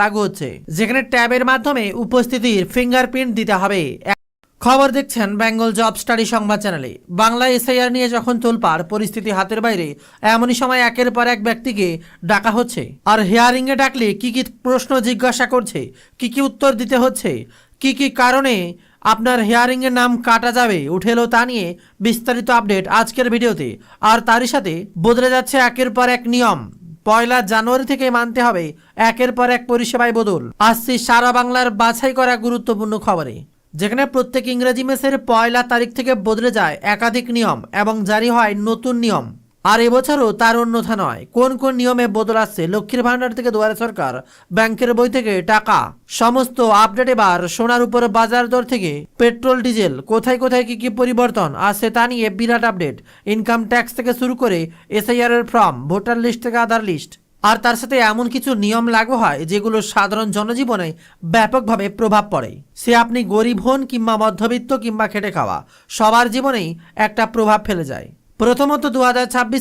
লাগু হচ্ছে। যেখানে ট্যাবের মাধ্যমে উপস্থিতির ফিঙ্গারপ্রিন্ট দিতে হবে। খবর দেখছেন বেঙ্গল জব স্টাডি সংবাদ চ্যানেলে। বাংলা এসআইআর নিয়ে যখন তোলপাড়, পরিস্থিতি হাতের বাইরে, এমনই সময় একের পর এক ব্যক্তিকে ডাকা হচ্ছে। আর হিয়ারিং এ ডাকলে কি কি প্রশ্ন জিজ্ঞাসা করছে, কি কি উত্তর দিতে হচ্ছে, কি কি কারণে আপনার হিয়ারিং এর নাম কাটা যাবে উঠে এলো তা নিয়ে বিস্তারিত আপডেট আজকের ভিডিওতে। আর তারই সাথে বদলে যাচ্ছে একের পর এক নিয়ম। পয়লা জানুয়ারি থেকে মানতে হবে। একের পর এক পরিষেবায় বদল। আসছি সারা বাংলার বাছাই করা গুরুত্বপূর্ণ খবরে। যেখানে প্রত্যেক ইংরেজি মেসের পয়লা তারিখ থেকে বদলে যায় একাধিক নিয়ম এবং জারি হয় নতুন নিয়ম। আর এবছরও তার অন্যথা নয়। কোন কোন নিয়মে বদল আসছে লক্ষ্মীর ভাণ্ডার থেকে দুয়ারে সরকার, ব্যাংকের বই থেকে টাকা? সমস্ত আপডেট এবার সোনার উপর বাজার দর থেকে। পেট্রোল, ডিজেল, কোথায় কোথায় কি কি পরিবর্তন আসছে তা নিয়ে বিরাট আপডেট। ইনকাম ট্যাক্স থেকে শুরু করে এসআইআর এর ফর্ম, ভোটার লিস্ট থেকে আধার লিস্ট। আর তার সাথে এমন কিছু নিয়ম লাগু হয় যেগুলো সাধারণ জনজীবনে ব্যাপকভাবে প্রভাব পড়ে। সে আপনি গরিব হন কিংবা মধ্যবিত্ত কিংবা খেটে খাওয়া, সবার জীবনেই একটা প্রভাব ফেলে যায়। প্রথমত দু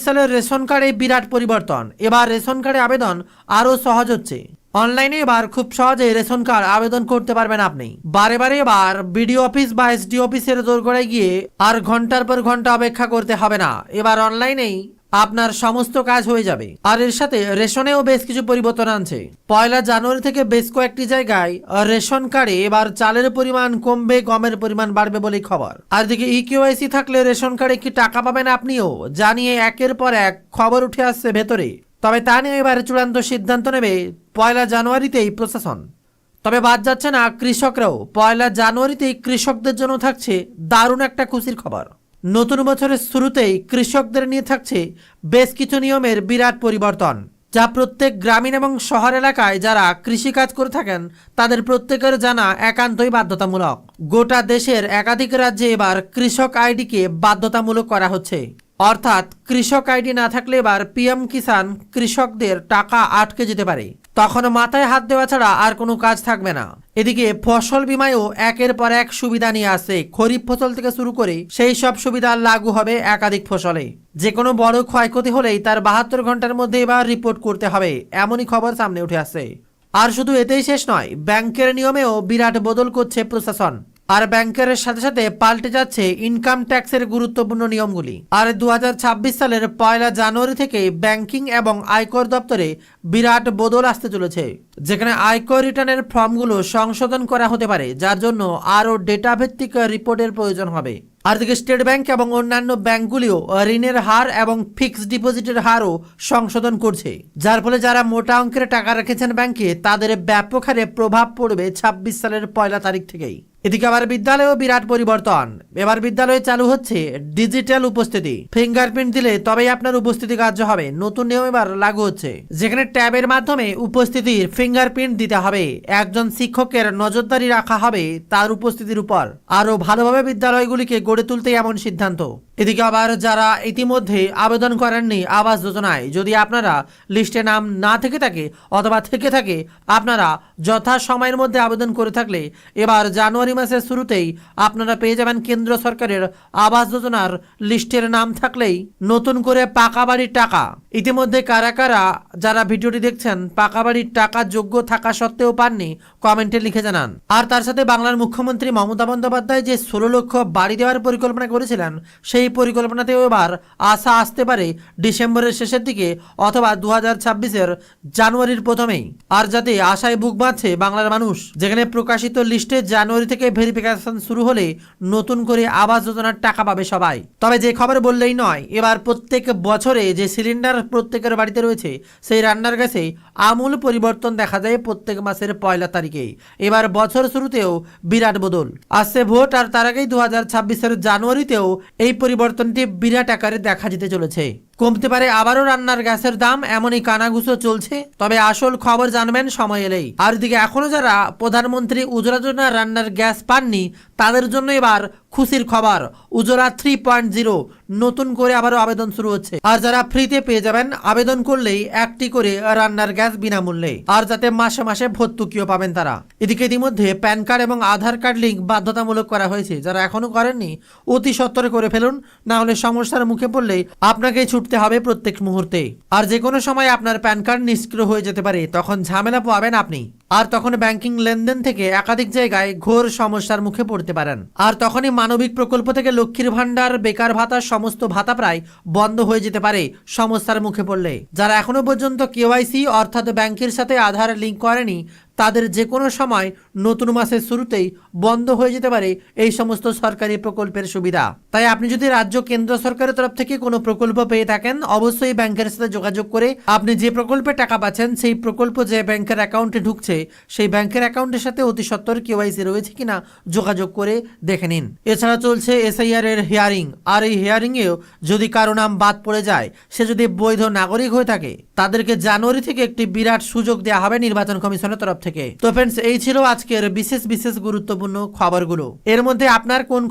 সালের রেশন কার্ডে বিরাট পরিবর্তন। এবার রেশন কার্ডে আবেদন আরও সহজ হচ্ছে। অনলাইনে এবার খুব সহজে রেশন কার্ড আবেদন করতে পারবেন আপনি। বারে বারে এবার বিডিও অফিস বা এসডি অফিসের দোরগোড়ায় গিয়ে আর ঘণ্টার পর ঘণ্টা অপেক্ষা করতে হবে না। এবার অনলাইনেই আপনার সমস্ত কাজ হয়ে যাবে। আর এর সাথে রেশনেও বেশ কিছু পরিবর্তন আনছে। পয়লা জানুয়ারি থেকে বেশ কয়েকটি জায়গায় রেশন কার্ডে এবার চালের পরিমাণ কমবে, গমের পরিমাণ বাড়বে বলেই খবর। আর দিকে ইকিউআইসি থাকলে রেশন কার্ডে কি টাকা পাবেন আপনিও, জানিয়ে একের পর এক খবর উঠে আসছে ভেতরে। তবে তা নিয়ে এবার চূড়ান্ত সিদ্ধান্ত নেবে পয়লা জানুয়ারিতেই প্রশাসন। তবে বাদ যাচ্ছে না, কৃষকরাও। পয়লা জানুয়ারিতেই কৃষকদের জন্য থাকছে দারুণ একটা খুশির খবর। নতুন বছরের শুরুতেই কৃষকদের নিয়ে থাকছে বেশ কিছু নিয়মের বিরাট পরিবর্তন, যা প্রত্যেক গ্রামীণ এবং শহর এলাকায় যারা কৃষিকাজ করে থাকেন, তাদের প্রত্যেকের জানা একান্তই বাধ্যতামূলক। গোটা দেশের একাধিক রাজ্যে এবার কৃষক আইডিকে বাধ্যতামূলক করা হচ্ছে। অর্থাৎ কৃষক আইডি না থাকলে এবার পিএম কিষাণ কৃষকদের টাকা আটকে যেতে পারে। তখন মাথায় হাত দেওয়া ছাড়া আর কোনো কাজ থাকবে না। এদিকে ফসল বিমায়ও একের পর এক সুবিধা নিয়ে আসে। খরিফ ফসল থেকে শুরু করে সেই সব সুবিধা লাগু হবে একাধিক ফসলে। যে কোনো বড় ক্ষয়ক্ষতি হলেই তার বাহাত্তর ঘণ্টার মধ্যে এবার রিপোর্ট করতে হবে, এমনই খবর সামনে উঠে আসছে আর শুধু এতেই শেষ নয়, ব্যাংকের নিয়মেও বিরাট বদল করছে প্রশাসন। আর ব্যাংকের সাথে সাথে পাল্টে যাচ্ছে ইনকাম ট্যাক্সের গুরুত্বপূর্ণ নিয়মগুলি। আর দু হাজার ছাব্বিশ সালের পয়লা জানুয়ারি থেকে ব্যাংকিং এবং আয়কর দপ্তরে বিরাট বদল আসতে চলেছে। যেখানে আয়কর রিটার্নের ফর্মগুলো সংশোধন করা হতে পারে, যার জন্য আরও ডেটা ভিত্তিক রিপোর্টের প্রয়োজন হবে। আর দিকে স্টেট ব্যাংক এবং অন্যান্য ব্যাংকগুলিও ঋণের হার এবং ফিক্সড ডিপোজিটের হারও সংশোধন করছে। যার ফলে যারা মোটা অঙ্কের টাকা রেখেছেন ব্যাংকে, তাদের ব্যাপক হারে প্রভাব পড়বে ছাব্বিশ সালের পয়লা তারিখ থেকেই। এদিকে আবার বিদ্যালয়েও বিরাট পরিবর্তন। এবার বিদ্যালয়ে চালু হচ্ছে ডিজিটাল উপস্থিতি। ফিঙ্গারপ্রিন্ট দিলে তবেই আপনার উপস্থিতি কার্য হবে। নতুন নিয়ম এবার লাগু হচ্ছে। যেখানে ট্যাবের মাধ্যমে উপস্থিতির ফিঙ্গারপ্রিন্ট দিতে হবে। একজন শিক্ষকের নজরদারি রাখা হবে তার উপস্থিতির উপর। আরও ভালোভাবে বিদ্যালয়গুলিকে গড়ে তুলতে এমন সিদ্ধান্ত। এদিকে আবার যারা ইতিমধ্যে আবেদন করেননি আবাস যোজনায়, যদি আপনারা লিস্টে নাম না থেকে থাকে অথবা থেকে থাকে, আপনারা যথা সময়ের মধ্যে আবেদন করে থাকলে এবার জানুয়ারি মাসের শুরুতেই আপনারা পেয়ে যাবেন কেন্দ্র সরকারের আবাস যোজনার লিস্টের নাম থাকলেই নতুন করে পাকা বাড়ির টাকা। ইতিমধ্যে কারা কারা যারা ভিডিওটি দেখছেন পাকা বাড়ির টাকা যোগ্য থাকা সত্ত্বেও পাননি, কমেন্টে লিখে জানান। আর তার সাথে বাংলার মুখ্যমন্ত্রী মমতা বন্দ্যোপাধ্যায় যে ষোলো লক্ষ বাড়ি দেওয়ার পরিকল্পনা করেছিলেন, সেই পরিকল্পনাতেও এবার আশা আসতে পারে ডিসেম্বরের শেষের দিকে অথবা দু হাজার জানুয়ারির প্রথমেই। আর যাতে আশায় বুক বাঁধছে বাংলার মানুষ, যেখানে প্রকাশিত লিস্টে জানুয়ারি থেকে ভেরিফিকেশন শুরু হলে নতুন করে আবাস যোজনার টাকা পাবে সবাই। তবে যে খবর বললেই নয়, এবার প্রত্যেক বছরে যে সিলিন্ডার প্রত্যেকের বাড়িতে রয়েছে, সেই রান্নার গ্যাসে আমূল পরিবর্তন দেখা যায় প্রত্যেক মাসের পয়লা তারিখে এবার বছর শুরুতেও বিরাট বদল। আসছে ভোট আর তার আগেই দু হাজার জানুয়ারিতেও এই পরিবর্তনটি বিরাট আকারে দেখা যেতে চলেছে। কমতে পারে আবারও রান্নার গ্যাসের দাম, এমনই কানাঘুষো চলছে। তবে আসল খবর জানবেন সময় এলেই। আর দিকে এখনও যারা প্রধানমন্ত্রী উজ্জ্বলা যোজনা রান্নার গ্যাস পাননি, তাদের জন্য এবার খুশির খবর। উজ্জ্বলা থ্রি পয়েন্ট জিরো, নতুন করে আবারও আবেদন শুরু হচ্ছে। আর যারা ফ্রিতে পেয়ে যাবেন, আবেদন করলেই একটি করে রান্নার গ্যাস বিনামূল্যে। আর যাতে মাসে মাসে ভর্তুকিও পাবেন তারা। এদিকে ইতিমধ্যে প্যান কার্ড এবং আধার কার্ড লিঙ্ক বাধ্যতামূলক করা হয়েছে। যারা এখনও করেননি, অতি সত্বরে করে ফেলুন না হলে সমস্যার মুখে পড়লেই আপনাকেই ছুটতে উঠতে হবে প্রত্যেক মুহূর্তে। আর যে কোনো সময় আপনার প্যান কার্ড নিষ্ক্রিয় হয়ে যেতে পারে, তখন ঝামেলা পাবেন আপনি। আর তখন ব্যাংকিং লেনদেন থেকে একাধিক জায়গায় ঘোর সমস্যার মুখে পড়তে পারেন। আর তখনই মানবিক প্রকল্প থেকে লক্ষ্মীর ভান্ডার বেকার ভাতা, সমস্ত ভাতা প্রায় বন্ধ হয়ে যেতে পারে সমস্যার মুখে পড়লে। যারা এখনও পর্যন্ত কেওয়াইসি অর্থাৎ ব্যাংকের সাথে আধার লিঙ্ক করেনি, তাদের যে কোনো সময় নতুন মাসের শুরুতেই বন্ধ হয়ে যেতে পারে এই সমস্ত সরকারি প্রকল্পের সুবিধা। তাই আপনি যদি রাজ্য কেন্দ্র সরকারের তরফ থেকে কোনো প্রকল্প পেয়ে থাকেন, অবশ্যই ব্যাংকের সাথে যোগাযোগ করে আপনি যে প্রকল্পে টাকা পাচ্ছেন, সেই প্রকল্প যে ব্যাংকের অ্যাকাউন্টে ঢুকছে সেই ব্যাংকের অ্যাকাউন্টের সাথে অতি সত্তর কেওয়াইসি রয়েছে কিনা যোগাযোগ করে দেখে নিন। এছাড়া চলছে এসআইআর এর হিয়ারিং। আর এই হিয়ারিং এও যদি কারও নাম বাদ পড়ে যায়, সে যদি বৈধ নাগরিক হয়ে থাকে, তাদেরকে জানুয়ারি থেকে একটি বিরাট সুযোগ দেওয়া হবে নির্বাচন কমিশনের তরফ থেকে। তো ফ্রেন্ডস এই ছিল আজকের বিশেষ বিশেষ গুরুত্বপূর্ণ খবরগুলো। এর মধ্যে আপনার কোন